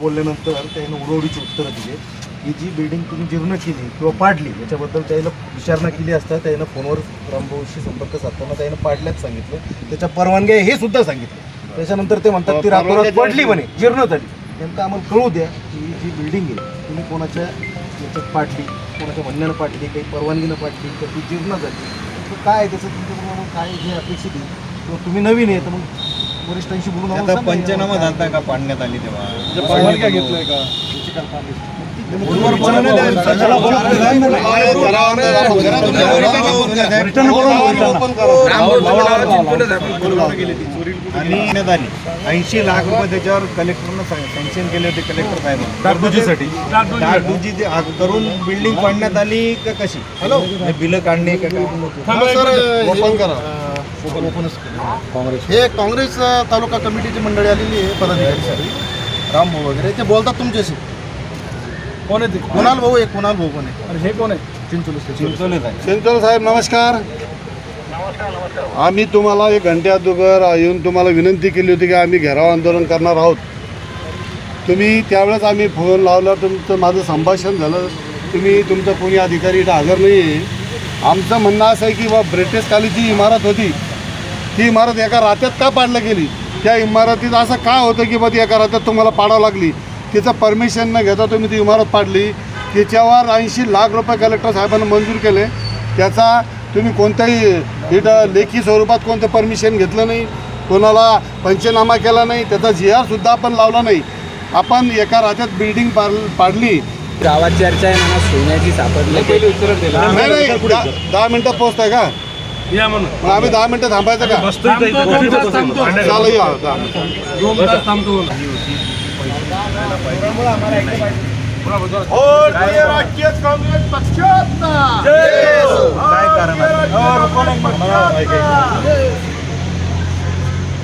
बोलल्यानंतर त्याने उडवडीची उत्तरं दिली. ही जी बिल्डिंग तुम्ही जीर्ण केली किंवा पाडली याच्याबद्दल त्याला विचारणा केली असता त्यानं फोनवर रामभाऊशी संपर्क साधताना त्यानं पाडल्याच सांगितलं. त्याच्या परवानगी हे सुद्धा सांगितलं. त्याच्यानंतर ते म्हणतात ती रातोरात पडली म्हणे जीर्ण झाली. नेमकं आम्हाला कळू द्या की जी बिल्डिंग आहे तुम्ही कोणाच्या याच्यात पाडली? कोणाच्या म्हणण्यानं पाडली काही परवानगीनं पाडली तर ती जीर्ण झाली. तर काय आहे त्याचं? तुमच्याकडून मग काय जे अपेक्षित आहे? किंवा तुम्ही नवीन आहे तर मग वरिष्ठांशी बोलून. पंचनामा झालता का? पाडण्यात आली तेव्हा. परवानग्या घेतलाय का? त्याची कल्पना आणि ऐंशी लाख रुपये त्याच्यावर कलेक्टरनं सँक्शन केले होते कलेक्टर साहेब डागडुजीसाठी डागडुजी ते आग करून बिल्डिंग पाडण्यात आली का कशी? हॅलो बिलं काढणे का काय? सर ओपन करा. ओपनच काँग्रेस हे काँग्रेस तालुका कमिटीची मंडळी आलेली आहे पदाधिकारीसाठी. रामभाऊ वगैरे. ते बोलतात तुमच्याशी. कोण आहे ते? कुणाल भाऊ आहे कुणाल भाऊ पण आहे. हे कोण आहे? चिंचोली चिंचोले साहेब. नमस्कार. आम्ही तुम्हाला एक घंटे अगोदर येऊन तुम्हाला विनंती केली होती की आम्ही घेराव आंदोलन करणार आहोत. तुम्ही त्यावेळेस आम्ही फोन लावला तुमचं माझं संभाषण झालं. तुम्ही तुमचा कोणी अधिकारी इथं हजर नाही आहे. आमचं म्हणणं असं आहे की बा ब्रिटिशकाली जी इमारत होती ती इमारत एका रात्यात का पाडल्या गेली? त्या इमारतीत असं काय होतं की बा ती एका रात्यात तुम्हाला पाडावं लागली? तिचं परमिशन न घेता तुम्ही ती इमारत पाडली. तिच्यावर ऐंशी लाख रुपये कलेक्टर साहेबांना मंजूर केले. त्याचा तुम्ही कोणत्याही इथं लेखी स्वरूपात कोणतं परमिशन घेतलं नाही. कोणाला पंचनामा केला नाही. त्याचा जी आरसुद्धा आपण लावला नाही. आपण एका रात्यात बिल्डिंग पाडली. गावात चर्चा आहे म्हणा सोन्याची सापडली. पहिले उत्तर दिला. नाही नाही दहा दहा मिनटात पोहोचताय का? या म्हणून. मग आम्ही दहा मिनटं थांबायचं का? चालू या दहा मिनिटं. दोन तास थांबतो. काय कारण आहे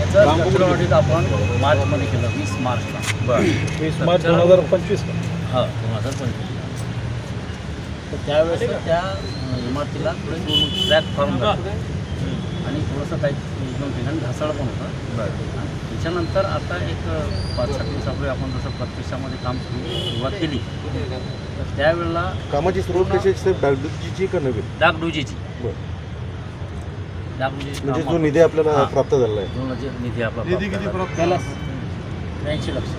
स्ट्रक्चर ऑडिट आपण मार्चमध्ये केलं वीस मार्चला वीस मार्च दोन हजार पंचवीस हा दोन हजार पंचवीस तर त्यावेळेस त्या इमारतीला थोडे दोन क्रॅक फॉर्म झाले आणि थोडंसं काही दोन ठिकाणी ढासळ पण होतं त्याच्यानंतर आता एक पाच सात दिवसापूर्वी आपण जसं प्रत्यक्षामध्ये काम सुरू सुरुवात केली तर त्यावेळेला कामाची सुरुवात कशी साहेब डागडुजीची का नवीन? डागडुजीची बरं. डागडुजीची म्हणजे जो निधी आपल्याला हां. प्राप्त झाला आहे. निधी आपला निधी किती प्राप्त त्याला त्र्याऐंशी लक्ष.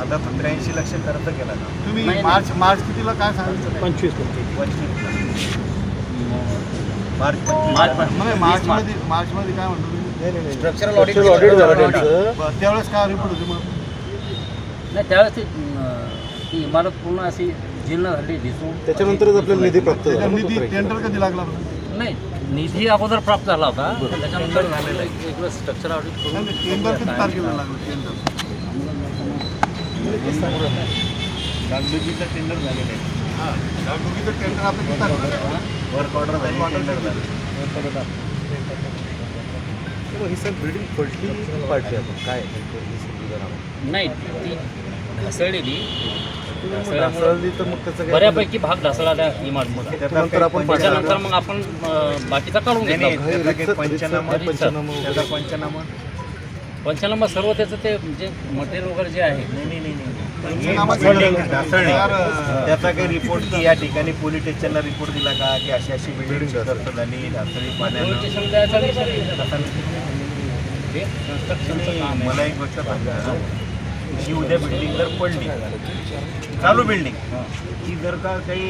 आता त्र्याऐंशी लक्ष खर्च केला का तुम्ही नाही, मार्च मार्च कितीला काय सांगितलं? पंचवीस पंचवीस मार्च मार्च मध्ये मार्च मध्ये काय म्हणतो तुम्ही? स्ट्रक्चरल Structural audit झालं त्यांचं. बरं, त्यावेळेस काय रिपोर्ट होती मग? नाही त्यावेळेस ती अं, ती इमारत पूर्ण अशी जीर्ण झाली दिसून. त्याच्यानंतरच आपल्याला निधी प्राप्त त्याचा झाला निधी टेंडर कधी लागला बरं? नाही निधी अगोदर प्राप्त झाला होता. त्याच्यानंतर झालेलं आहे. स्ट्रक्चर ऑडिट नाही, टेंडर किती तारखेला लागलं टेंडर डागडुजीचं टेंडर झालेलं आहे. हां डागडुगीचं टेंडर आपलं किती तारखेला? वर्क ऑर्डर झाली टेंडर झालं. मग ही सर बिल्डिंग पडली की पाडली आपण. काय? नेमकं समजून आम्हाला. नाही ती ढासळलेली. ढासळल्यामुळं ढासळली तर मग त्याचं काय? बऱ्यापैकी भाग ढासळला त्या इमारतीचा त्याचा नंतर काही आपण त्याच्यानंतर मग आपण बाकीचा काढून घेतला. पंचनामा पंचनामा पंचनामा. पंचनामा सर्व त्याचं ते जे मटेरियल वगैरे जे आहे. नाही नाही त्याचा काही रिपोर्ट की या ठिकाणी पोलीस स्टेशनला रिपोर्ट दिला का? की अशी अशी बिल्डिंग झाली ढासळी हे constructionचं काम. मला एक गोष्ट सांगा. ही उद्या बिल्डिंग जर पडली चालू बिल्डिंग ती जर का काही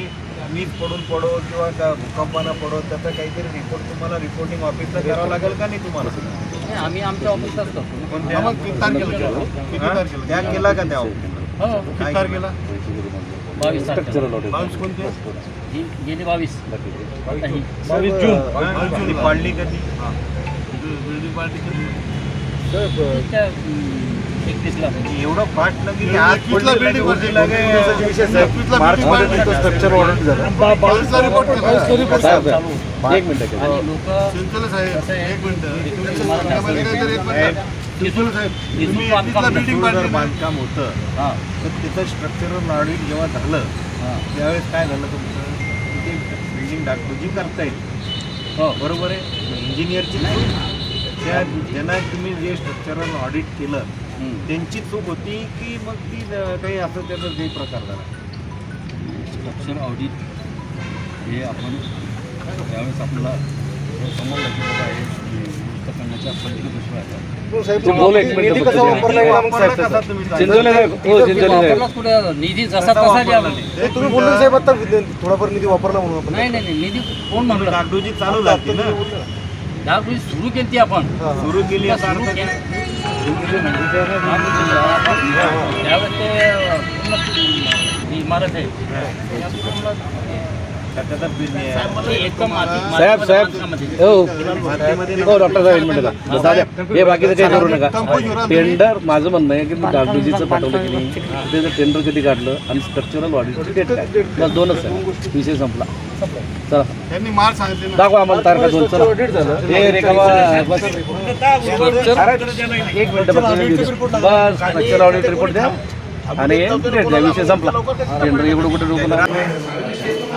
वीज पडून पडो किंवा का भूकंपानं पडो त्याचा काहीतरी रिपोर्ट तुम्हाला रिपोर्टिंग ऑफिसला करावं लागेल का नाही तुम्हाला? नाही, आम्ही आमच्या ऑफिसलाच करतो. कोणत्या? हा, मग किती तारखेला केलं? किती हा? तारखेला त्या केला का त्या ऑफिसला हो किती तारखेला? बावीस बावीस कोणते? ही गेली बावीस. ही. बावीस जून. हा? ती पाडली कधी? बिल्डिंग पार्टी कधी? अं, एवढं फास्ट आज पडली स्ट्रक्चर ऑडिट झालं. बावीसचा रिपोर्ट केला साहेब चालू. एक मिनिट आणि लोक सेंट्रल साहेब कसं आहे? एक मिनिट. तुमच्या तुम्हाला सांगण्यामध्ये काय तर एक मिनिट सेंट्रल साहेब इथून तुम्ही बांधकाम बिल्डिंग जर? बांधकाम होतं. हां. तर तिथं स्ट्रक्चरल ऑडिट जेव्हा झालं हां. त्यावेळेस काय झालं तुमचं? तिथे बिल्डिंग डागडुजी करता येईल हो. बरोबर आहे? इंजिनियरची त्या ज्यांना तुम्ही जे स्ट्रक्चरल ऑडिट केलं त्यांची चूक होती की मग ती काही असं त्याचा जे प्रकार झाला? स्ट्रक्चर ऑडिट हे आपण त्यावेळेस आपल्याला समजलं की बाबा हे निधी जसा तसा तुम्ही बोलले साहेब आता थोडाफार निधी वापरला म्हणून आपण नाही नाही नाही, निधी कोण म्हणलं? चालू झाली ना. दहा सुरू केली ती आपण. सुरू केली त्यावेळेस ती इमारत आहे. साहेब साहेब. हो. हो डॉक्टर साहेब एक मिनिट. का दादा हे बाकीचं काही करू नका. टेंडर माझं म्हणणं आहे की मी डागडुजीचं पाठवलं की नाही त्याचं टेंडर कधी काढलं आणि स्ट्रक्चरल ऑडिटची डेट काय? बस दोनच आहे. विषय संपला. चला. त्यांनी मार सांगितले ना. दाखवा आम्हाला तारखा दोन. चला. हे रेखावा बस. एक मिनिट बस. स्ट्रक्चर ऑडिट रिपोर्ट द्या. आणि डेट द्या. विषय संपला. टेंडर एवढं कुठे रोखू नका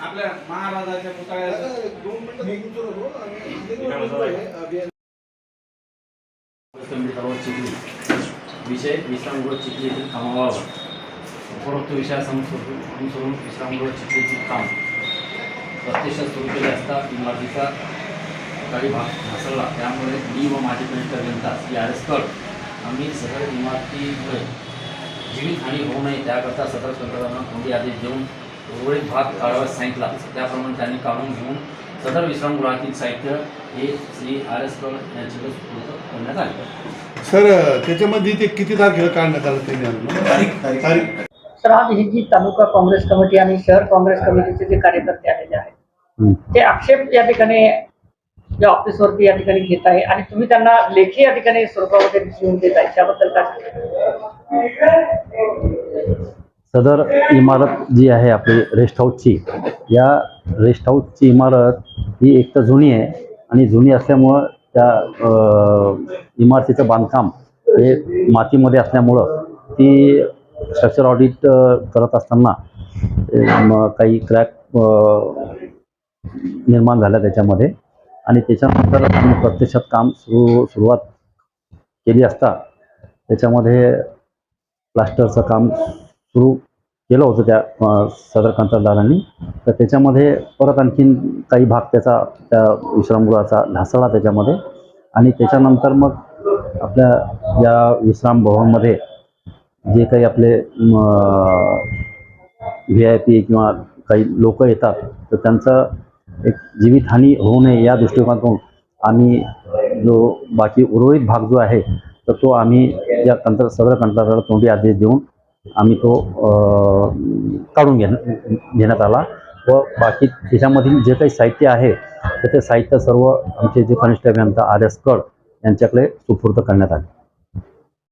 आपल्या महाराजाच्या पुतळ्याला विषय विश्रामगृह चिखली येथील कामाबाबत उपरोक्त अनुसरून विश्रामगृह चिखलीचे काम प्रत्यक्ष सुरू केले असता इमारतीचा काही भाग घसरला त्यामुळे मी व माझे कनिष्ठ जनता श्री कळ आम्ही सदर इमारतीमुळे जीवितहानी होऊ नये त्याकरता सदर तंत्रज्ञान कोणती आदेश देऊन उर्वरित भाग काढाव्यास सांगितला. त्याप्रमाणे त्यांनी काढून घेऊन सदर विश्रामगृहातील साहित्य हे श्री आर एस करण्यात आले. सर त्याच्यामध्ये ते किती तारखेला काढण्यात आलं? तारीख तर आज ही जी तालुका काँग्रेस कमिटी आणि शहर काँग्रेस कमिटीचे जे कार्यकर्ते आलेले आहेत ते आक्षेप या ठिकाणी या ऑफिसवरती या ठिकाणी घेत आहे. आणि तुम्ही त्यांना लेखी या ठिकाणी स्वरूपामध्ये घेऊन देत आहे. त्याबद्दल काय सदर इमारत जी आहे आपली रेस्ट हाऊसची या रेस्ट हाऊसची इमारत ही एक तर जुनी आहे आणि जुनी असल्यामुळं त्या इमारतीचं बांधकाम हे मातीमध्ये असल्यामुळं ती स्ट्रक्चर ऑडिट करत असताना काही क्रॅक निर्माण झाल्या त्याच्यामध्ये. आणि त्याच्यानंतर आम्ही प्रत्यक्षात काम सुरू सुरुवात केली असता त्याच्यामध्ये प्लास्टरचं काम सुरू केलं होतं त्या सदर कंत्राटदारांनी. तर त्याच्यामध्ये परत आणखीन काही भाग त्याचा त्या विश्रामगृहाचा ढासळला त्याच्यामध्ये. आणि त्याच्यानंतर मग आपल्या या विश्रामभवनमध्ये जे काही आपले व्ही आय पी किंवा काही लोक येतात तर त्यांचं एक जीवितहानी होऊ नये या दृष्टिकोनातून आम्ही जो बाकी उर्वरित भाग जो आहे तर तो आम्ही या कंत्र सदर कंत्राटाला तोंडी आदेश देऊन आम्ही तो काढून घेण घेण्यात आला व बाकी त्याच्यामधील जे काही साहित्य आहे तर ते साहित्य सर्व आमचे जे कनिष्ठ अभियंता आर एस कड यांच्याकडे सुपूर्द करण्यात आले.